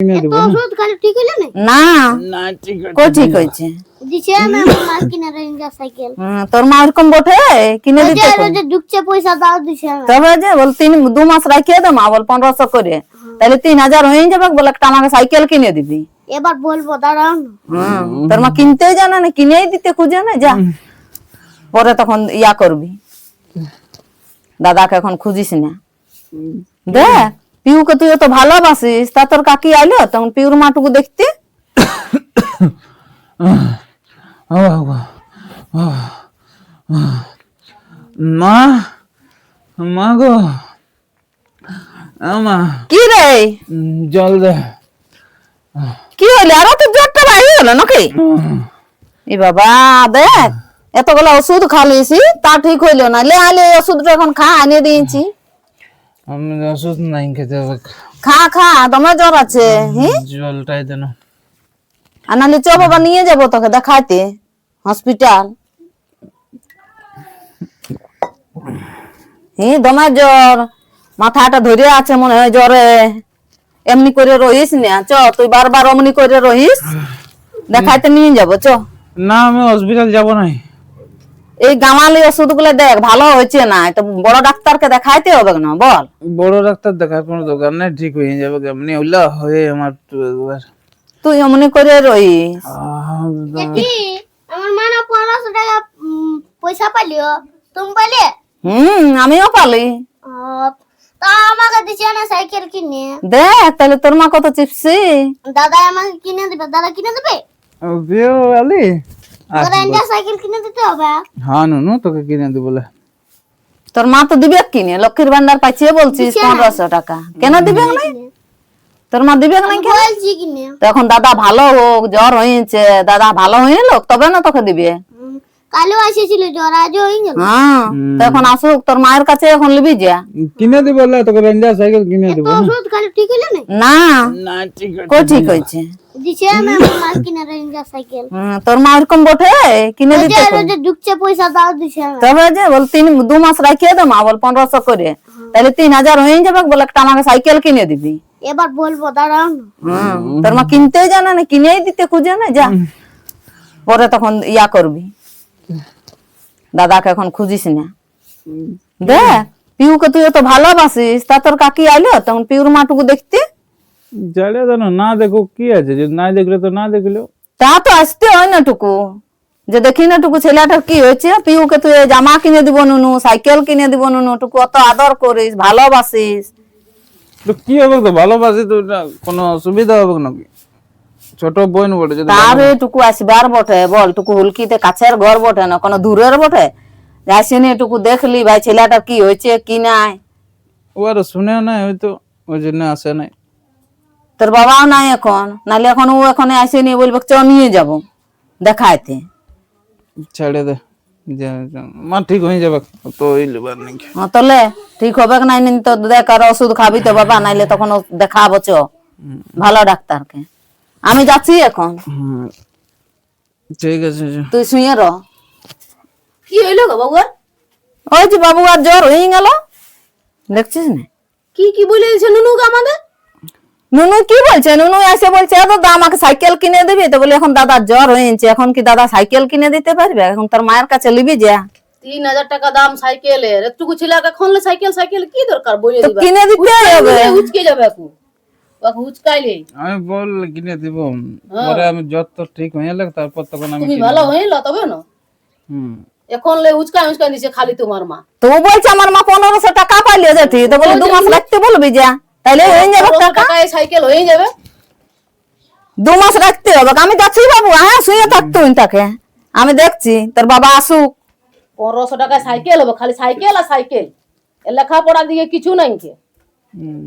কিনে এত দেবো না? ঠিক হইল না না। না ঠিক আছে কই ঠিক হয়েছে দিছে না আমার মা কিনে রেঞ্জার সাইকেল তোর মা ওরকম বটে? কিনে দিতে ওই যে ঢুকছে পয়সা দাও দিছে আমার। তবে যে বল তিন দু মাস রাখিয়ে দে মা বল পনেরোশো করে। তাহলে তিন হাজার হয়ে যাবে বলে একটা আমাকে সাইকেল কিনে দিবি। এবার বলব দাঁড়াও তোর মা কিনতেই জানে না কিনেই দিতে খুঁজে না যা। পরে তখন ইয়া করবি। দাদাকে এখন খুঁজিস না। দেখ। পিউকে তুই তো ভালোবাসিস তা তোর কাকি আইলো? তখন পিউর মাটুকু দেখতে। মা মা গো। আমা। কি রে? জল দে। কি হইলে? আরও তো জ্বরটা বাইরে হলো নাকি? এ বাবা দেখ এতগুলো ওষুধ খালিছি তা ঠিক হইল না। লে আলে ওষুধটা এখন খা আনিয়ে দিয়েছি। আমি ওষুধ নাই খেতে খা খা তোমার জ্বর আছে জলটাই দেন। আর নাহলে চ বাবা নিয়ে যাব তোকে দেখাইতে হসপিটাল হি দমার জ্বর মাথাটা ধরে আছে মনে হয় জ্বরে। এমনি করে রহিস না চ তুই বারবার অমনি করে রহিস। দেখাইতে নিয়ে যাব চ। না আমি হসপিটাল যাব নাই। এই গামালি ওষুধগুলো দেখ ভালো হয়েছে না। তো বড় ডাক্তারকে দেখাইতে হবে না বল। বড় ডাক্তার দেখার কোনো দরকার নেই ঠিক হয়ে যাবে এমনি ওলা হয়ে আমার একবার। তুই এমনি করে রই। আমার মা না পনেরোশো টাকা পয়সা পালিও। তুমি পালে হুম আমিও পালি। তা আমাকে দিছে না সাইকেল কিনে। দেখ তাহলে তোর মা কত চিপসি। দাদা আমাকে কিনে দেবে দাদা কিনে দেবে? ও, বিয়ে আলি। দাদা সাইকেল কিনে দিতে হবে। হ্যাঁ নুনু তোকে কিনে দিব বলে তোর মা তো দিবে কিনে লক্ষ্মীর ভান্ডার পাইছে বলছিস পনেরোশো টাকা। কেন দিবে না তোর মা দিবে না কেন? এখন দাদা ভালো হোক জ্বর হয়েছে দাদা ভালো হয়ে লোক তবে না তোকে দিবে। কালও এসেছিল জ্বর আজও হয়ে গেল। হ্যাঁ। তো এখন আসুক তোর মায়ের কাছে এখন লিবি যা। কিনে দিব বলে তোকে রেঞ্জার সাইকেল কিনে দিব। তো ওষুধ খালি ঠিক হইল না না। না ঠিক কই ঠিক হয়েছে? দিছে না আমার মা কিনে রেঞ্জার সাইকেল। হুম, তোর মা ওরকম বটে? কিনে দিতে যে ঢুকছে পয়সা দাও দিছে তবে যে বল তিন দু মাস রাখিয়ে দে মা বল পনেরোশো করে। তাহলে তিন হাজার হয়ে যাবে বলে একটা আমাকে সাইকেল কিনে দিবি। এবার বলব দাঁড়াও না। তোর মা কিনতে জানে না কিনেই দিতে খুঁজে না যা। পরে তখন ইয়া করবি। দাদাকে এখন খুঁজিস না। দেখ পিউকে তুই তো ভালোবাসিস তা তোর কাকি আইলো? তখন পিউর মাটুকু দেখতে? জানে জানো না দেখো কি আছে? যদি না দেখলে তো না দেখলেও। তা তো আসতে হয় না টুকু। যে দেখি না টুকু ছেলেটার কি হয়েছে? পিউকে তুই জামা কিনে দিব নুনু সাইকেল কিনে দিব নুনু টুকু অত আদর করিস ভালোবাসিস। তো কি হবে তো? ভালোবাসি তো কোনো অসুবিধা হবে নাকি? ছোট বোন বটে যদি তার টুকু আসবার বটে বল টুকু হুলকিতে কাছের ঘর বটে না কোনো দূরের বটে? আসেনি টুকু দেখলি ভাই ছেলেটার কি হয়েছে কি নাই? ও আর শুনে নাই হয়তো ওই জন্য আসে নাই। তোর বাবাও নাই এখন নাহলে এখন ও এখন আসেনি বলবে চ নিয়ে যাব দেখাইতে ছেড়ে দে মা ঠিক হয়ে যাবে। তো ওই লেবার নাকি? হ্যাঁ তোলে ঠিক হবে কি নাই তো দেখ আর ওষুধ খাবি তো বাবা নাইলে তখন দেখাবো চ। ভালো ডাক্তারকে। আমি যাচ্ছি এখন। ঠিক আছে তুই শুয়ে রহ কি হইল গো বাবু আর? ওই যে বাবু আর জ্বর হয়ে গেল। দেখছিস না? কি কি বলে দিয়েছে নুনুকে আমাদের? নুনু কি বলছে? নুনু এসে বলছে "এ দাদা আমাকে সাইকেল কিনে দিবি? তো বলে এখন দাদা জ্বর হয়েছে এখন কি দাদা সাইকেল কিনে দিতে পারবে? এখন তোর মায়ের কাছে লিবি যা। তিন হাজার টাকা দাম সাইকেলের। একটুকু ছেলেকে খনলে সাইকেল সাইকেল কি দরকার বলে দিবা? কিনে দিতে হবে। উচকে যাবে একু ওকে উচকাইলে আমি বল কিনে দিব। পরে আমি যত ঠিক হয়ে গেলে তারপর তখন আমি তুমি ভালো হইল তবে না? হুম। এখন লে উচকাই উচকাই দিছে খালি তোমার মা। তো বলছে আমার মা পনেরোশো টাকা পাইলে যেটি তো বলে দু মাস রাখতে বলবি যা। তাইলে হয়ে যাবে টাকা। সাইকেল হয়ে যাবে। দু মাস রাখতে হবে। আমি যাচ্ছি বাবু হ্যাঁ শুয়ে থাকতো তাকে। আমি দেখছি তোর বাবা আসুক। পনেরোশো টাকায় সাইকেল হবে খালি সাইকেল আর সাইকেল লেখাপড়ার দিকে কিছু নাই কে।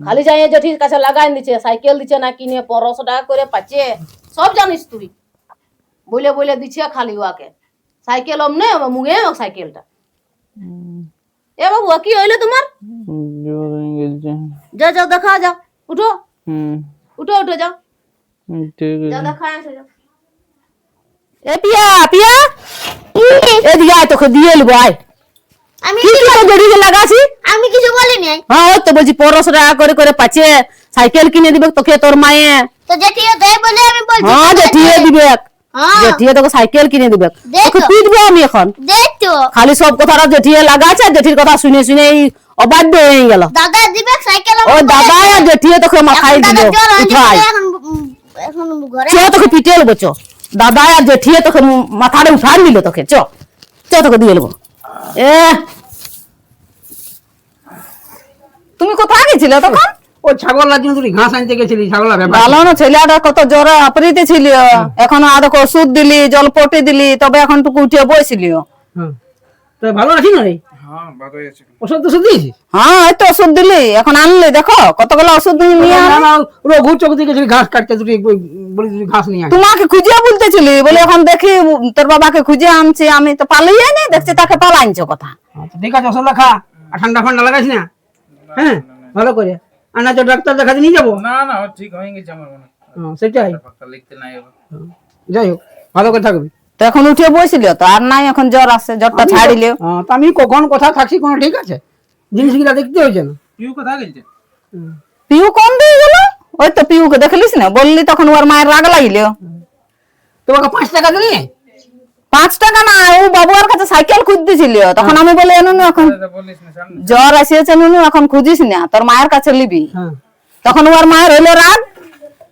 খালি যাই জেঠির কাছে লাগাই দিচ্ছে সাইকেল দিচ্ছে না কিনে পনেরোশো টাকা করে পাচ্ছে সব জানিস তুই। বলে বলে দিচ্ছে খালি ওয়াকে। সাইকেল অমনে মুগে সাইকেলটা। এ বাবু কি হইল তোমার? যা যাও দেখা যাও উঠো। হুম। উঠো উঠো যাও যা দেখা আসে যাও এ পিয়া পিয়া। আয় তোকে দিয়ে আয়। আমি কি কি তো জড়িয়ে লাগাছি আমি কিছু বলিনি হ্যাঁ ওই তো বলছি পনেরোশো টাকা করে করে পাচ্ছে সাইকেল কিনে দিবে তোকে তোর মায়ে। তো তো জেঠিয়ে বলে আমি বলছি হ্যাঁ দিবে। হ্যাঁ। জেঠিয়ে তোকে সাইকেল কিনে দিবে। তোকে পিটবো আমি এখন। খালি সব কথাটা জেঠিয়ে লাগাচ্ছে জেঠির কথা শুনে শুনে অবাধ্য হয়ে গেল। দাদা দিবে সাইকেল ও দাদা আর জেঠিয়ে তোকে মাথায় উঠাই। চ তোকে পিটে নেব চ। দাদা আর জেঠিয়ে তোকে মাথাটা উঠান দিল তোকে চ। চ তোকে দিয়ে নেব এ তুমি কোথায় গেছিলে তখন? ও ছাগল জন্য তুই ঘাস আনতে গেছিলি ছাগলের ব্যাপার। ভালো না ছেলেটা কত জ্বরে আপরিতে ছিল। এখন আদক ওষুধ দিলি জল পটি দিলি তবে এখন টুকু উঠে বসিলি হ্যাঁ তো ভালো আছি না রে হ্যাঁ ওষুধ দিয়েছিস? হ্যাঁ এই তো ওষুধ দিলি এখন আনলি দেখো কতগুলো ওষুধ নিয়ে রঘু চোখ দিয়ে গেছিলি ঘাস কাটতে তুই বলি তুই ঘাস নিয়ে তোমাকে খুঁজিয়ে বলতেছিলি বলে এখন দেখি তোর বাবাকে খুঁজে আনছি আমি তো পালিয়ে নেই দেখছি তাকে পালাইছো কথা হ্যাঁ, ঠিক আছে ওষুধ আর ঠান্ডা ফান্ডা লাগাইস না? হ্যাঁ ভালো করে। আর না তো ডাক্তার দেখাতে নিয়ে যাব? না না ঠিক হয়ে গেছে আমার মনে সেটাই। লিখতে নাই যাই হোক ভালো করে থাকবি। তো এখন উঠে বসিল তো আর নাই এখন জ্বর আছে জ্বরটা ছাড়িলে। হ্যাঁ, তা আমি কখন কোথা থাকছি কোনো ঠিক আছে? জিনিসগুলা দেখতে হয়েছে না। পিউ কোথায় গেছে পিউ কম দিয়ে গেল? ওই তো পিউকে দেখলিস না বললি তখন ওর মায়ের রাগ লাগিল। তোমাকে পাঁচ টাকা দিলি? পাঁচ টাকা না ও বাবুয়ার কাছে সাইকেল খুঁজতেছিল। তখন আমি বলে এনুনু এখন বলিস না সামনে। জ্বর আসিয়েছে নুনু এখন খুঁজিস না তোর মায়ের কাছে লিবি হ্যাঁ। তখন ওর মায়ের হইল রাগ।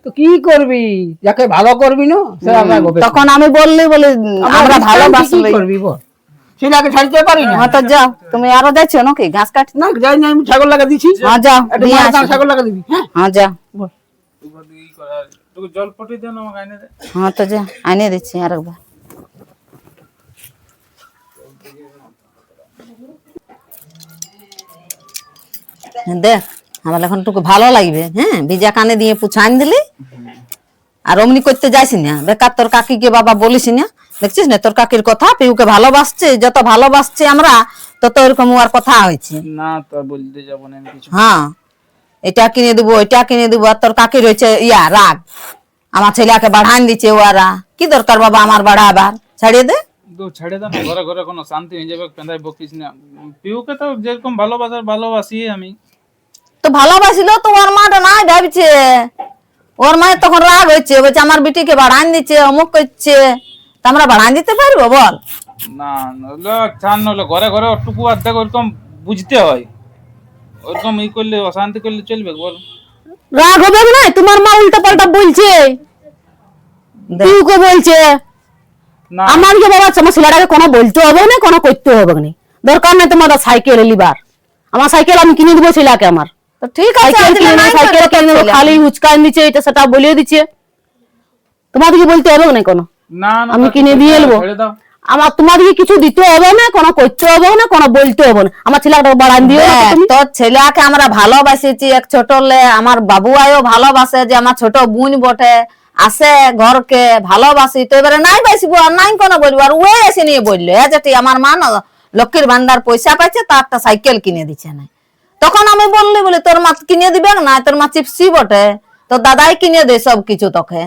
তো কি করবি? যাকে ভালো করবি না তখন আমি বললি বলে আমরা ভালোবাসলি করবি বল? ছাড়তে পারি না। হ্যাঁ তো যাও তুমি আরও যাচ্ছ নাকি? ঘাস কাট না যাই না আমি ছাগল লাগা দিছি। হ্যাঁ যাও নিয়ে আসো। ছাগল লাগা দিবি হ্যাঁ? হ্যাঁ যাও। তোকে জল পটি দে না আমাকে আইনে দে। হ্যাঁ তো যা আনিয়ে দিচ্ছি আরেকবার। দেখ আমার এখন টুকু ভালো লাগবে হ্যাঁ? ভিজা কানে দিয়ে পুছান দিলি আর অমনি করতে যাইস না। বেকার তোর কাকিকে বাবা বলিস না। দেখছিস না তোর কাকির কথা? পিউকে ভালোবাসছে যত ভালোবাসছে আমরা তত এরকম আর কথা হয়েছে। না তো বলতে যাব না কিছু হ্যাঁ এটা কিনে দেবো এটা কিনে দেবো আর তোর কাকি রয়েছে ইয়া রাগ। আমার ছেলেকে বাড়ান দিচ্ছে ওরা কি দরকার বাবা আমার বাড়াবার? ছাড়িয়ে দে। তো ছেড়ে দাও না ঘরে ঘরে কোনো শান্তি হয়ে যাবে পেঁদাই বকিস না। পিউকে তো যেরকম ভালোবাসার ভালোবাসি আমি। তো ভালোবাসিল তো ওর মাটা নাই ভাবছে। ওর মায়ের তখন রাগ হচ্ছে বলছে আমার বিটিকে বাড়ান দিচ্ছে অমুক করছে। তা আমরা বাড়ান দিতে পারব বল? না নইলে চান নইলে ঘরে ঘরে টুকু আর দেখ ওরকম বুঝতে হয়। ওরকম ই করলে অশান্তি করলে চলবে বল। রাগ হবে না তোমার মা উল্টা পাল্টা বলছে পিউকে বলছে। না। আমাকে বাবা আমার ছেলেটাকে কোনো বলতে হবে না কোনো করতে হবে না। দরকার নেই তোমার সাইকেল লিবার আমার সাইকেল আমি কিনে দিবো ছেলেকে আমার। ঠিক আছে সাইকেল কিনে। খালি উচকান দিচ্ছে এটা সেটা বলিয়ে দিচ্ছে। তোমাদেরকে বলতে হবে না কোনো। আমি কিনে দিয়ে দাও আমার তোমাদেরকে কিছু দিতে হবে না কোনো করতে হবে না কোনো বলতে হবে না। আমার ছেলেটাকে বাড়ান দিও তোর ছেলেকে আমরা ভালোবাসেছি এক ছোট আমার বাবু আয়ও ভালোবাসে যে আমার ছোট বোন বটে। আসে ঘরকে ভালোবাসি, তো এবারে নাই বাসিব আর নাই কোনো বলব, আর ওই এসে নিয়ে বলল হ্যাঁ যেটি আমার মা লক্ষ্মীর ভান্ডার পয়সা পাইছে, তার একটা সাইকেল কিনে দিচ্ছে না তখন আমি বললি, বলে, তোর মা কিনে দিবে না, তোর মা চিপসি বটে, তোর দাদাই কিনে দে সব কিছু তোকে।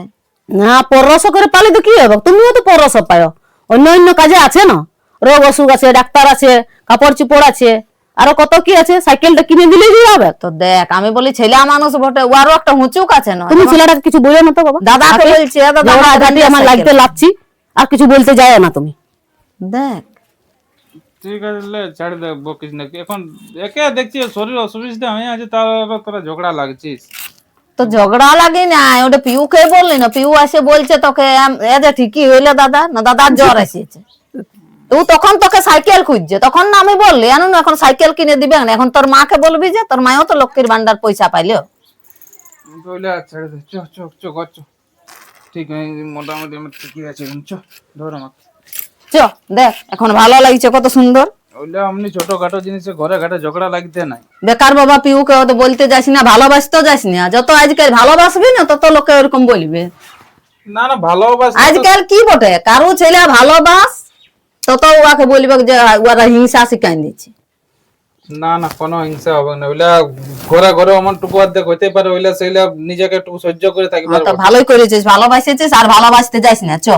না পরশ করে পালে তো কি হবে? তুমিও তো পরশ পাও অন্য অন্য কাজে আছে না? রোগ অসুখ আছে, ডাক্তার আছে, কাপড় চোপড় আছে। আরও কত কি আছে? সাইকেলটা কিনে দিলেই কি হবে তো দেখ আমি বলি ছেলে মানুষ বটে ওয়ারও একটা হুঁচুক আছে না তুমি ছেলেটাকে কিছু বলো না তো বাবা। দাদাকে বলছে দাদা ঝগড়া আমার আমার লাগতে লাগছি আর কিছু বলতে যায় না তুমি। দেখ। ঠিক আছে লে, ছেড়ে দে বকিস না এখন একে দেখছি শরীর অসুবিধা হয়ে আছে তার তোরা ঝগড়া লাগছিস। তো ঝগড়া লাগে না ওটা পিউ কে বললি না? পিউ আসে বলছে তোকে এ যে ঠিকই হইলে দাদা না দাদার জ্বর এসেছে। তো তখন তোকে সাইকেল খুঁজছে। তখন না আমি বললি না এখন সাইকেল কিনে দিবে না। এখন তোর মাকে বলবি যে তোর মাও তো লক্ষ্মীর ভান্ডার পয়সা পাইলো। ঠিক মোটামুটি আমার ঠিকই আছে এখন। চ ধর আমাকে। চ দেখ এখন ভালো লাগছে কত সুন্দর। ওইলে এমনি ছোটখাটো জিনিসে ঘরে ঘাটে ঝগড়া লাগতে নাই। বেকার বাবা পিউকে বলতে যাস না ভালোবাসতেও যাস না। যত আজকাল ভালোবাসবি না তত লোকে বলবে। না না ভালোবাসা আজকাল কি বটে? কারও ছেলে ভালোবাস তত ওকে বলবে যে ওরা হিংসা শিখাই দিচ্ছে না না কোনো হিংসা হবে না ওইলা ঘরে ঘরে অমন টুকু অর্ধেক হইতে পারে ওইলা সেইলা নিজেকে একটু সহ্য করে থাকি তো ভালোই করেছিস ভালোবাসেছিস আর ভালোবাসতে যাইস না চ